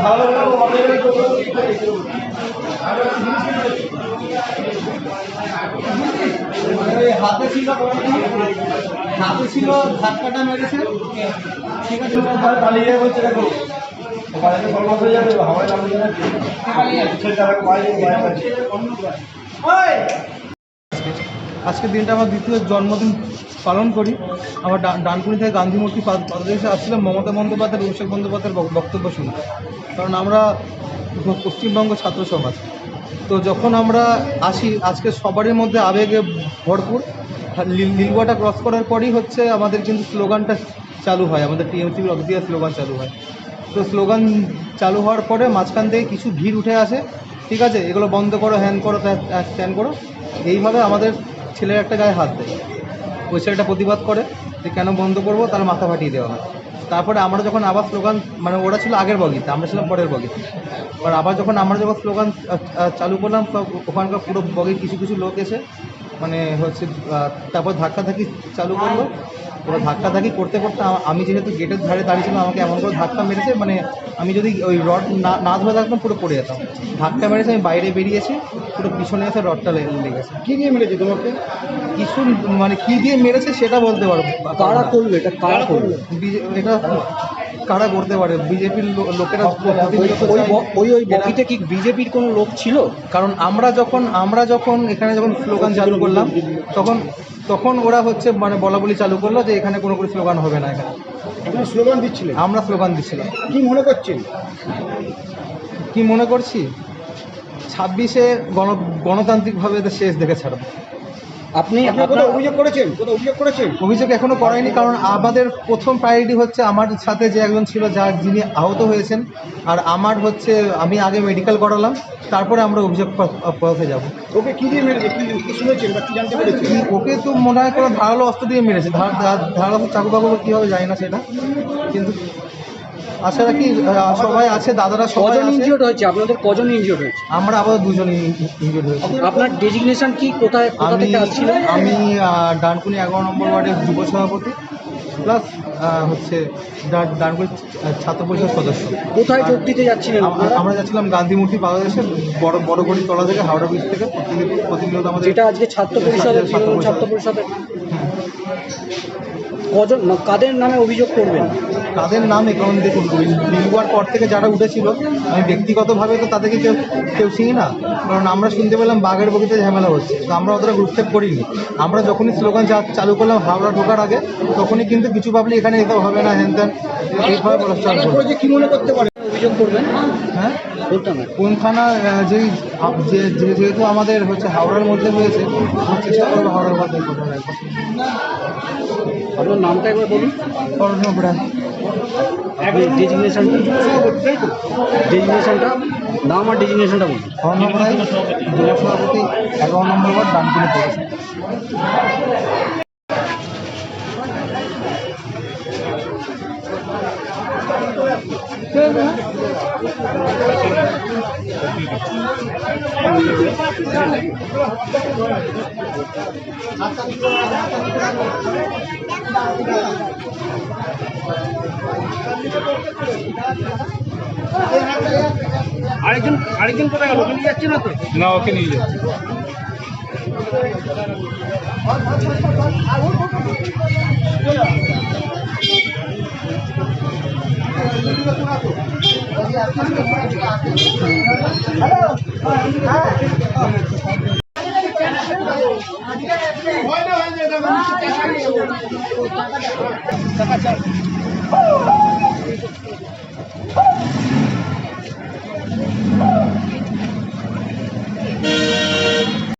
ভালো হাতে ছিল হাতে ছিল ধাক্কাটা মেরেছে। ঠিক আছে পালিয়ে বলছে দেখো পালিয়ে সর্বনাশ হয়ে যাবে হাওয়ায় নামবে না সেটা পালিয়ে বাইরে আছে আজকের দিনটা আমার দ্বিতীয় জন্মদিন পালন করি। আমার ডানকুনি থেকে গান্ধী মূর্তি পাদ- পাদদেশে আসছিলাম মমতা বন্দ্যোপাধ্যায় অভিষেক বন্দ্যোপাধ্যায়ের বক্তব্য শুনতে কারণ আমরা পশ্চিমবঙ্গ ছাত্র সমাজ। তো যখন আমরা আসি, আজকে সবারই মধ্যে আবেগে ভরপুর। লি- লিলুয়াটা ক্রস করার পরই হচ্ছে আমাদের কিন্তু স্লোগানটা চালু হয়, আমাদের টিএমসি অফিসিয়াল স্লোগান চালু হয়। তো স্লোগান চালু হওয়ার পরে মাঝখান থেকে কিছু ভিড় উঠে আসে। ঠিক আছে, এগুলো বন্ধ করো হ্যান করো ত্যান করো। এইভাবে আমাদের ছেলের একটা গায়ে হাত দেয়। ওই ছেলেটা প্রতিবাদ করে যে কেন বন্ধ করব, তার মাথা ফাটিয়ে দেওয়া হয়। তারপরে আমরা যখন আবার স্লোগান মানে ওরা ছিল আগের বগিতে, আমরা ছিলাম পরের বগিতে। এবার আবার যখন আমরা যখন স্লোগান চালু করলাম ওখানকার পুরো বগির কিছু কিছু লোক এসে মানে হচ্ছে তারপর ধাক্কাধাক্কি চালু করল। এবার ধাক্কাধাক্কি করতে করতে আমি যেহেতু গেটের ধারে দাঁড়িয়েছিলাম আমাকে এমন করে ধাক্কা মেরেছে মানে আমি যদি ওই রড না না ধরে থাকতাম, পুরো পড়ে যেতাম। ধাক্কা মেরেছে, আমি বাইরে বেরিয়েছি। পুরো পিছনে এসে রডটা লেগেছে। কি দিয়ে মেরেছে তোমাকে? কিছু মানে কি দিয়ে মেরেছে সেটা বলতে পারব কারা করল এটা কারা করল এটা কারা করতে পারে? বিজেপির লোকেরা ওই ওই ওই বগিতে কি বিজেপির কোনো লোক ছিল? কারণ আমরা যখন আমরা যখন এখানে যখন স্লোগান চালু করলাম তখন তখন ওরা হচ্ছে মানে বলা বলি চালু করল যে এখানে কোনো কোনো স্লোগান হবে না এখানে। স্লোগান দিচ্ছিলেন? আমরা স্লোগান দিচ্ছিলাম। কি মনে করছেন? কি মনে করছি? ছাব্বিশে গণ গণতান্ত্রিকভাবে এদের শেষ দেখে ছাড়বো আপনি অভিযোগ করেছেন? অভিযোগ করেছেন? অভিযোগ এখনও করায়নি কারণ আমাদের প্রথম প্রায়োরিটি হচ্ছে আমার সাথে যে একজন ছিল যার যিনি আহত হয়েছেন আর আমার হচ্ছে আমি আগে মেডিকেল করালাম তারপরে আমরা অভিযোগ পথে যাব। ওকে কি দিয়ে মেরেছে? কি কি শুনেছেন বা কি জানতে পেরেছেন? ওকে তো মনে হয় কোনো ধারালো অস্ত্র দিয়ে মেরেছে। ধার ধার- ধারালো চাকু বাকু কী হবে জানি না সেটা। কিন্তু আশা রাখি সবাই আছে দাদারা সবাই কজন ইনজিওর্ড হয়েছে? আপনাদের কজন ইনজিওর্ড হয়েছে? আমরা আবার দুজনই ইনজুর্ড হয়েছি। আপনার ডেজিগনেশন কি? কোথায় কোথা থেকে আসছিলেন? আমি ডানকুনি এগারো নম্বর ওয়ার্ডের যুব সভাপতি প্লাস হচ্ছে ডানকুনি ছাত্র পরিষদ সদস্য। কোথায় যোগ দিতে যাচ্ছিলেন আম- আমরা যাচ্ছিলাম গান্ধী মূর্তি বাংলাদেশে বড় বড় গড়ি তলা থেকে হাওড়া ব্রিজ থেকে প্রতিনিয়ত আমাদের যেটা আজকে ছাত্র পরিষদের ছাত্র পরিষদ। ছাত্র পরিষদের কজন কাদের নামে অভিযোগ করবেন? তাদের নাম কারণ দেখুন লিলুয়ার পর থেকে যারা উঠেছিল আমি ব্যক্তিগতভাবে তো তাদেরকে কেউ কেউ চিনি না। কারণ আমরা শুনতে পেলাম বাঘের বগিতে ঝামেলা হচ্ছে। তো আমরা অতটা গ্রুপস্টেপ করিনি। আমরা যখনই স্লোগান চালু করলাম হাওড়া ঢোকার আগে তখনই কিন্তু কিছু ভাবলি এখানে যেতে হবে না হ্যান ত্যান। এইভাবে বলা স্টার্ট করল। কি মনে করতে পারে অভিযোগ করবেন? হ্যাঁ? কোন থানা যেই যেহেতু আমাদের হচ্ছে হাওড়ার মধ্যে হয়েছে আমরা চেষ্টা করব হাওড়ার মধ্যে ঘটনা আপনার নামটা একবার বলুন। ডেজিগনেশনটা ডেজিগনেশনটা নাম আর ডেজিগনেশনটা বলুন। করণীয় রায় যুব সভাপতি নম্বর ওয়ার্ড ডানকুনি পৌরসভা আরেকজন আরেকজন কোথায় গেল? ওকে নিয়ে যাচ্ছে না তো? না ওকে নিয়ে যাও টাকা ください。